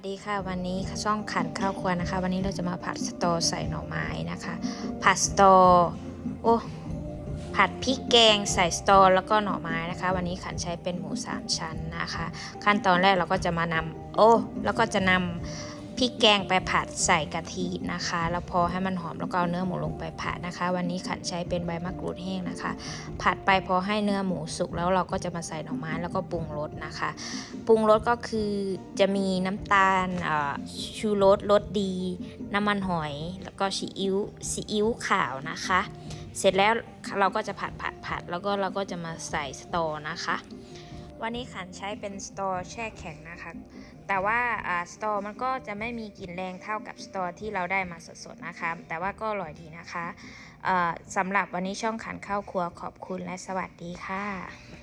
วัสดีค่ะวันนี้ช่องขันข้าวครัวนะคะ วันนี้เราจะมาผัดสตอใส่หน่อไม้นะคะ ผัดสตอโอ้ผัดพริกแกงใส่สตอแล้วก็หน่อไม้นะคะ วันนี้ขันใช้เป็นหมูสามชั้นนะคะ ขั้นตอนแรกเราก็จะมานำโอ้แล้วก็จะนำ พริกแกงไปผัดใส่กะทินะคะ แล้วพอให้มันหอมแล้วก็เอาเนื้อหมูลงไปผัดนะคะ วันนี้ขันใช้เป็นใบมะกรูดแห้งนะคะ ผัดไปพอให้เนื้อหมูสุกแล้วเราก็จะมาใส่หน่อไม้แล้วก็ปรุงรสนะคะ ปรุงรสก็คือจะมีน้ำตาลชูรสรสดี น้ำมันหอย แล้วก็ซีอิ๊วซีอิ๊วขาวนะคะ เสร็จแล้วเราก็จะผัดผัดผัดแล้วก็เราก็จะมาใส่สตอนะคะ วันนี้ขันใช้เป็นสตอร์แช่แข็งนะคะ แต่ว่าสตอร์มันก็จะไม่มีกลิ่นแรงเท่ากับสตอร์ที่เราได้มาสดๆนะคะ แต่ว่าก็อร่อยดีนะคะสำหรับวันนี้ช่องขันข้าวครัวขอบคุณและสวัสดีค่ะ